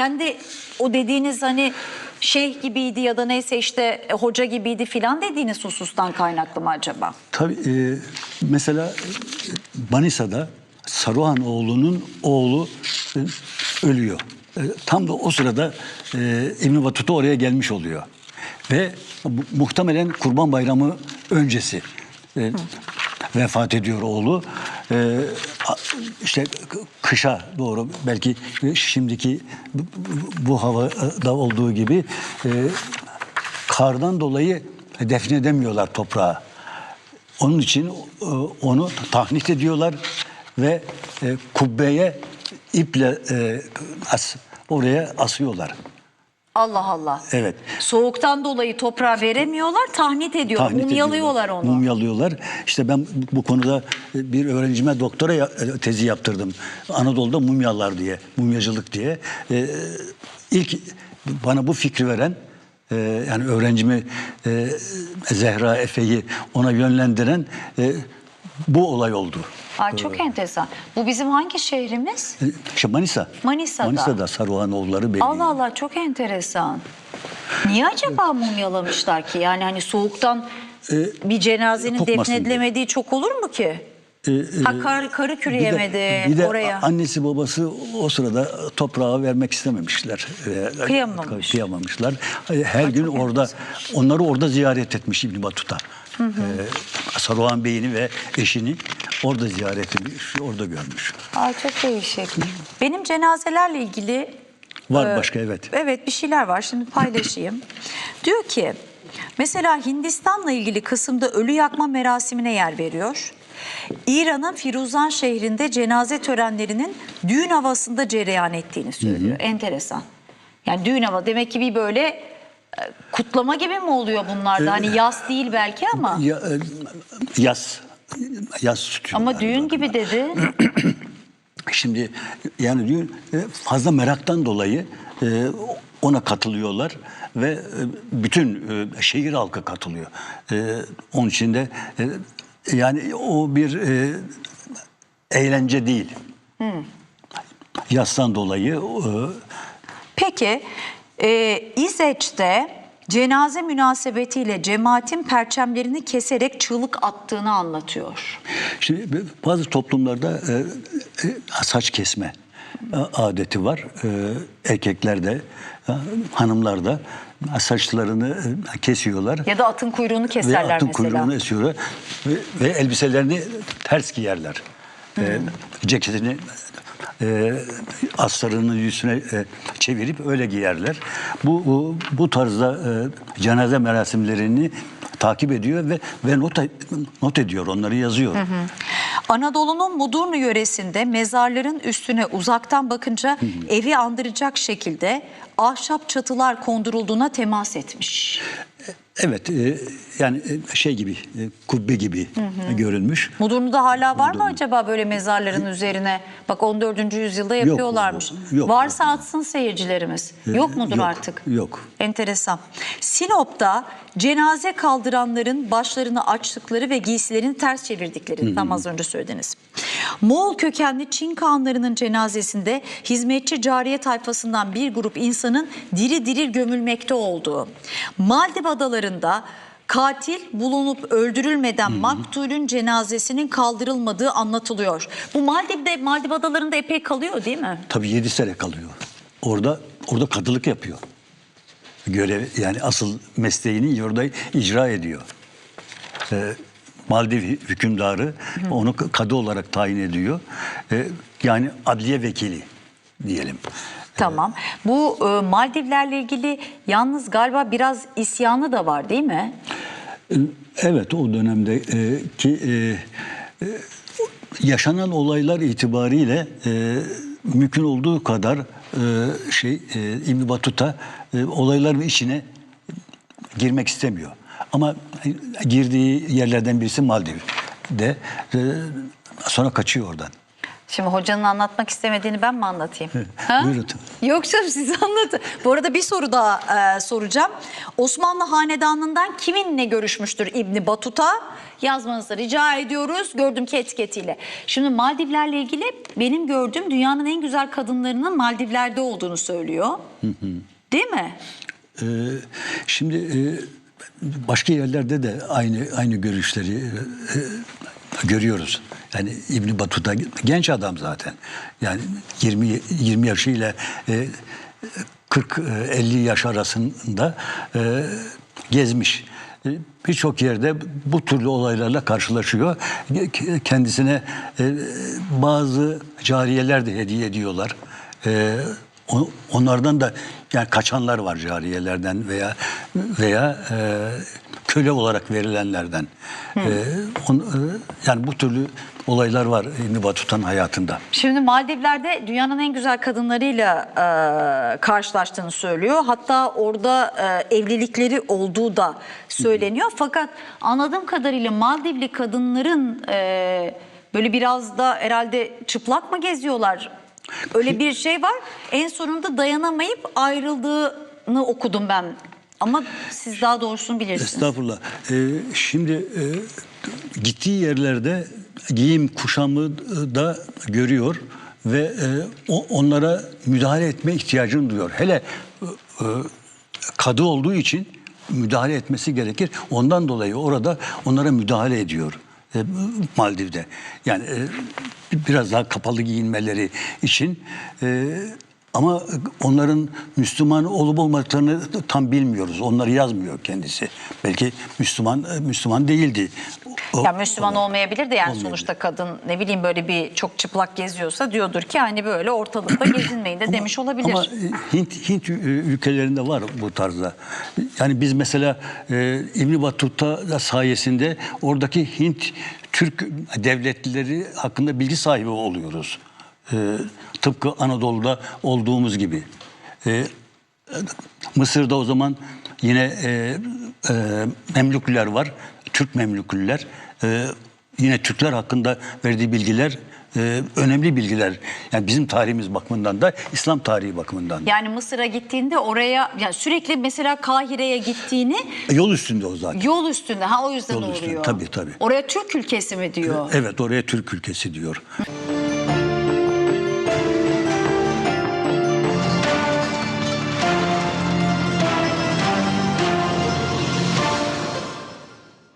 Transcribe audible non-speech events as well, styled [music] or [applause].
kendi o dediğiniz hani şeyh gibiydi ya da neyse işte e, hoca gibiydi filan dediğiniz husustan kaynaklı mı acaba? Tabii e, mesela Manisa'da Saruhanoğlu'nun oğlu e, ölüyor. E, tam da o sırada e, İbn Battuta oraya gelmiş oluyor. Ve bu- muhtemelen Kurban Bayramı öncesi e, vefat ediyor oğlu. E, işte kışa doğru belki şimdiki bu, havada olduğu gibi e, kardan dolayı defnedemiyorlar toprağa. Onun için e, onu tahnit ediyorlar ve e, kubbeye iple e, oraya asıyorlar. Allah Allah. Evet. Soğuktan dolayı toprağa veremiyorlar, tahnit ediyorlar, Tahnit mumyalıyorlar ediyorlar, onu. Mumyalıyorlar. İşte ben bu- konuda bir öğrencime doktora tezi yaptırdım. Anadolu'da mumyalar diye, mumyacılık diye. E, ilk bana bu fikri veren e, yani öğrencimi e, Zehra Efe'yi ona yönlendiren e, bu olay oldu. Ay çok enteresan. Bu bizim hangi şehrimiz? E, İşte Manisa. Manisa'da. Manisa'da Saruhanoğulları belli. Allah Allah çok enteresan. Niye acaba mumyalamışlar ki? Yani hani soğuktan bir cenazenin Ee, defnedilemediği çok olur mu ki? ha kar, karı Bir de, bir de oraya. annesi babası o sırada toprağa vermek istememişler. Ee, Kıyamamış. Kıyamamışlar. Her gün orada onları orada ziyaret etmiş İbn Battuta. Ee, Saruhan Bey'ini ve eşini orada ziyaret etmiş, orada görmüş. Aa, çok değişik. Benim cenazelerle ilgili Var Ee, başka evet. Evet bir şeyler var şimdi paylaşayım. [laughs] Diyor ki mesela Hindistan'la ilgili kısımda ölü yakma merasimine yer veriyor. İran'ın Firuzan şehrinde cenaze törenlerinin düğün havasında cereyan ettiğini söylüyor. Enteresan. Yani düğün hava demek ki bir böyle e, kutlama gibi mi oluyor bunlarda? Hani yaz değil belki ama Ya, e, yaz yaz tutuyorlar. ama düğün gibi dedi. [clears throat] Şimdi yani diyor e, fazla meraktan dolayı e, ona katılıyorlar ve bütün şehir halkı katılıyor. Onun için de yani o bir eğlence değil. Yastan dolayı Peki e, İzeç'te cenaze münasebetiyle cemaatin perçemlerini keserek çığlık attığını anlatıyor. Şimdi bazı toplumlarda e, e, saç kesme e, adeti var. E, erkeklerde, e, hanımlarda saçlarını e, kesiyorlar. Ya da atın kuyruğunu ve keserler atın mesela. kuyruğunu esiyorlar ve, ve elbiselerini ters giyerler. E, ceketini e, astarının yüzüne e, çevirip öyle giyerler. Bu bu, bu tarzda e, cenaze merasimlerini takip ediyor ve ve not not ediyor onları yazıyor. Anadolu'nun Mudurnu yöresinde mezarların üstüne uzaktan bakınca evi andıracak şekilde ahşap çatılar kondurulduğuna temas etmiş. Evet e, yani e, şey gibi e, kubbe gibi görünmüş. Mudurnu'da hala var mı acaba böyle mezarların üzerine? Bak 14. yüzyılda yapıyorlarmış. yok. Varsa atsın seyircilerimiz. Yok mudur yok, artık? yok. Enteresan. Sinop'ta cenaze kaldıranların başlarını açtıkları ve giysilerini ters çevirdikleri tam az önce söylediniz. Moğol kökenli Çin kağanlarının cenazesinde hizmetçi cariye tayfasından bir grup insanın diri diri gömülmekte olduğu. Maldiv adalarında katil bulunup öldürülmeden maktulün cenazesinin kaldırılmadığı anlatılıyor. Bu Maldiv'de Maldiv adalarında epey kalıyor değil mi? Tabii yedi sene kalıyor. Orada orada kadılık yapıyor. Görev yani asıl mesleğini orada icra ediyor. Ee, Maldiv hükümdarı onu kadı olarak tayin ediyor. Ee, yani adliye vekili diyelim. Tamam. Bu e, Maldivlerle ilgili yalnız galiba biraz isyanı da var değil mi? Evet o dönemde e, ki e, e, yaşanan olaylar itibariyle e, mümkün olduğu kadar e, şey e, İbn Battuta e, olayların içine girmek istemiyor. Ama girdiği yerlerden birisi Maldiv'de. E, sonra kaçıyor oradan. Şimdi hocanın anlatmak istemediğini ben mi anlatayım? Buyurun. Yoksa siz anlatın. Bu arada bir soru daha e, soracağım. Osmanlı hanedanından kiminle görüşmüştür İbni Batuta? yazmanızı rica ediyoruz. Gördüm ki etiketiyle. Şimdi Maldivlerle ilgili benim gördüğüm dünyanın en güzel kadınlarının Maldivler'de olduğunu söylüyor. Değil mi? Ee, şimdi e, başka yerlerde de aynı aynı görüşleri e, e, görüyoruz. Yani İbn Batuta genç adam zaten. Yani 20 20 yaşıyla e, 40 e, 50 yaş arasında e, gezmiş. E, Birçok yerde bu türlü olaylarla karşılaşıyor. Ke- Kendisine e, bazı cariyeler de hediye ediyorlar. E, Onlardan da yani kaçanlar var cariyelerden veya veya e, köle olarak verilenlerden. E, on- e, yani bu türlü olaylar var İbn Batuta'nın hayatında. Şimdi Maldivler'de dünyanın en güzel kadınlarıyla e, karşılaştığını söylüyor. Hatta orada e, evlilikleri olduğu da söyleniyor. Fakat anladığım kadarıyla Maldivli kadınların e, böyle biraz da herhalde çıplak mı geziyorlar? Öyle bir şey var. En sonunda dayanamayıp ayrıldığını okudum ben. Ama siz daha doğrusunu bilirsiniz. Estağfurullah. Ee, şimdi e, gittiği yerlerde giyim kuşamı da görüyor ve e, onlara müdahale etme ihtiyacını duyuyor. Hele e, e, kadı olduğu için müdahale etmesi gerekir. Ondan dolayı orada onlara müdahale ediyor. e, Maldiv'de. Yani e, biraz daha kapalı giyinmeleri için e, ama onların Müslüman olup olmadığını tam bilmiyoruz. Onları yazmıyor kendisi. Belki Müslüman Müslüman değildi. O- Ya Müslüman olmayabilir de yani Olmayabilir. sonuçta kadın ne bileyim böyle bir çok çıplak geziyorsa diyordur ki hani böyle ortalıkta [clears throat] gezinmeyin de demiş olabilir. Ama e, Hint Hint ülkelerinde var bu tarzda. Yani biz mesela e, İbn Battuta sayesinde oradaki Hint Türk devletlileri hakkında bilgi sahibi oluyoruz. E, tıpkı Anadolu'da olduğumuz gibi. E, Mısır'da o zaman yine e, e, Memlükliler var. Türk Memlükliler. E, yine Türkler hakkında verdiği bilgiler e, önemli bilgiler. Yani bizim tarihimiz bakımından da İslam tarihi bakımından da. Yani Mısır'a gittiğinde oraya yani sürekli mesela Kahire'ye gittiğini E, Yol üstünde o zaten. yol üstünde ha o yüzden Yol üstünde, oluyor. tabii, tabii. Oraya Türk ülkesi mi diyor? Evet oraya Türk ülkesi diyor.